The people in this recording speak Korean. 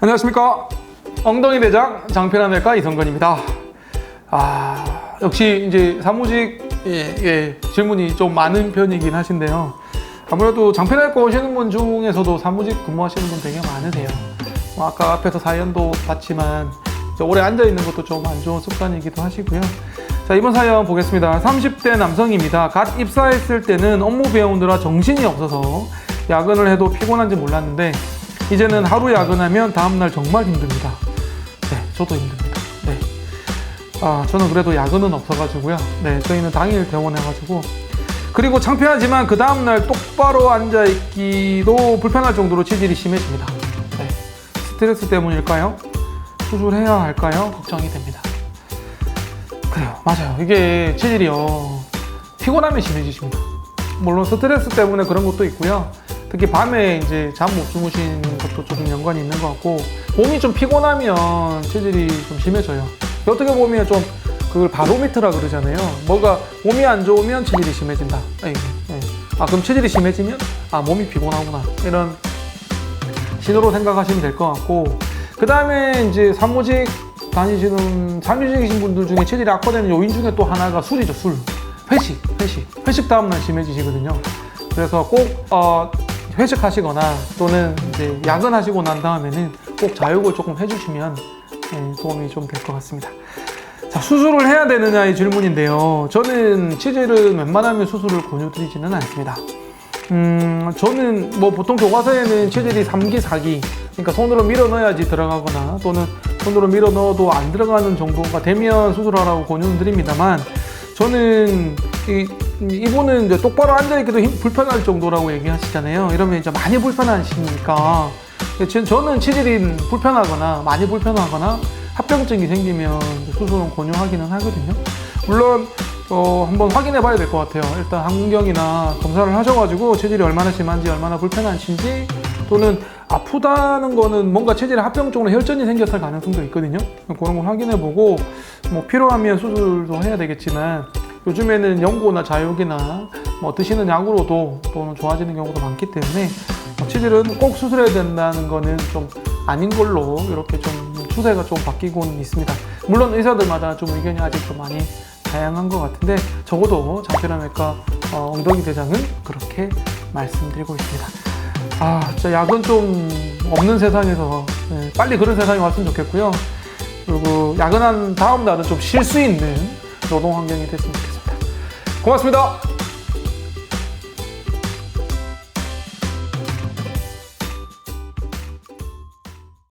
안녕하십니까 엉덩이 대장 장편한외과 이성건입니다. 아 역시 이제 사무직 예, 예, 질문이 좀 많은 편이긴 하신데요. 아무래도 장편외과 오시는 분 중에서도 사무직 근무하시는 분 되게 많으세요. 뭐 아까 앞에서 사연도 봤지만 오래 앉아 있는 것도 좀 안 좋은 습관이기도 하시고요. 자 이번 사연 보겠습니다. 30대 남성입니다. 갓 입사했을 때는 업무 배우느라 정신이 없어서 야근을 해도 피곤한지 몰랐는데 이제는 하루 야근하면 다음날 정말 힘듭니다. 네, 저도 힘듭니다. 네. 아, 저는 그래도 야근은 없어가지고요. 네, 저희는 당일 퇴원해가지고. 그리고 창피하지만 그 다음날 똑바로 앉아있기도 불편할 정도로 체질이 심해집니다. 네. 스트레스 때문일까요? 수술해야 할까요? 걱정이 됩니다. 그래요. 맞아요. 이게 체질이요. 피곤하면 심해지십니다. 물론 스트레스 때문에 그런 것도 있고요. 특히 밤에 이제 잠 못 주무시는 것도 조금 연관이 있는 것 같고 몸이 좀 피곤하면 체질이 좀 심해져요. 어떻게 보면 좀 그걸 바로미터라 그러잖아요. 뭐가 몸이 안 좋으면 체질이 심해진다. 예, 예. 아 그럼 체질이 심해지면 아 몸이 피곤하구나 이런 신호로 생각하시면 될 것 같고 그 다음에 이제 사무직 다니시는 사무직이신 분들 중에 체질이 악화되는 요인 중에 또 하나가 술이죠 술 회식 회식 회식 다음날 심해지시거든요 그래서 꼭 어, 회식하시거나 또는 이제 야근하시고 난 다음에는 꼭 자욕을 조금 해주시면 예, 도움이 좀 될 것 같습니다. 자, 수술을 해야 되느냐의 질문인데요. 저는 치질은 웬만하면 수술을 권유드리지는 않습니다. 음, 저는 뭐 보통 교과서에는 체질이 3기, 4기, 그러니까 손으로 밀어 넣어야지 들어가거나 또는 손으로 밀어 넣어도 안 들어가는 정도가 되면 수술하라고 권유는 드립니다만 저는 이, 이분은 이제 똑바로 앉아있기도 힘- 불편할 정도라고 얘기하시잖아요. 이러면 이제 많이 불편하시니까 제- 저는 체질이 불편하거나 많이 불편하거나 합병증이 생기면 수술은 권유하기는 하거든요. 물론 어, 한번 확인해 봐야 될 것 같아요. 일단 항문경이나 검사를 하셔가지고 체질이 얼마나 심한지 얼마나 불편하신지 또는 아프다는 거는 뭔가 체질에 합병증으로 혈전이 생겼을 가능성도 있거든요. 그런 걸 확인해 보고 뭐 필요하면 수술도 해야 되겠지만 요즘에는 연고나 자육이나 뭐 드시는 약으로도 또는 좋아지는 경우도 많기 때문에 뭐 체질은 꼭 수술해야 된다는 거는 좀 아닌 걸로 이렇게 좀 추세가 좀 바뀌고는 있습니다. 물론 의사들마다 좀 의견이 아직 좀 많이 다양한 것 같은데 적어도 장편외과 어, 엉덩이 대장은 그렇게 말씀드리고 있습니다. 아, 진짜 약은 좀 없는 세상에서 예, 빨리 그런 세상이 왔으면 좋겠고요. 그리고 야근한 다음 날은 좀 쉴 수 있는 노동 환경이 됐으면 좋겠습니다. 고맙습니다.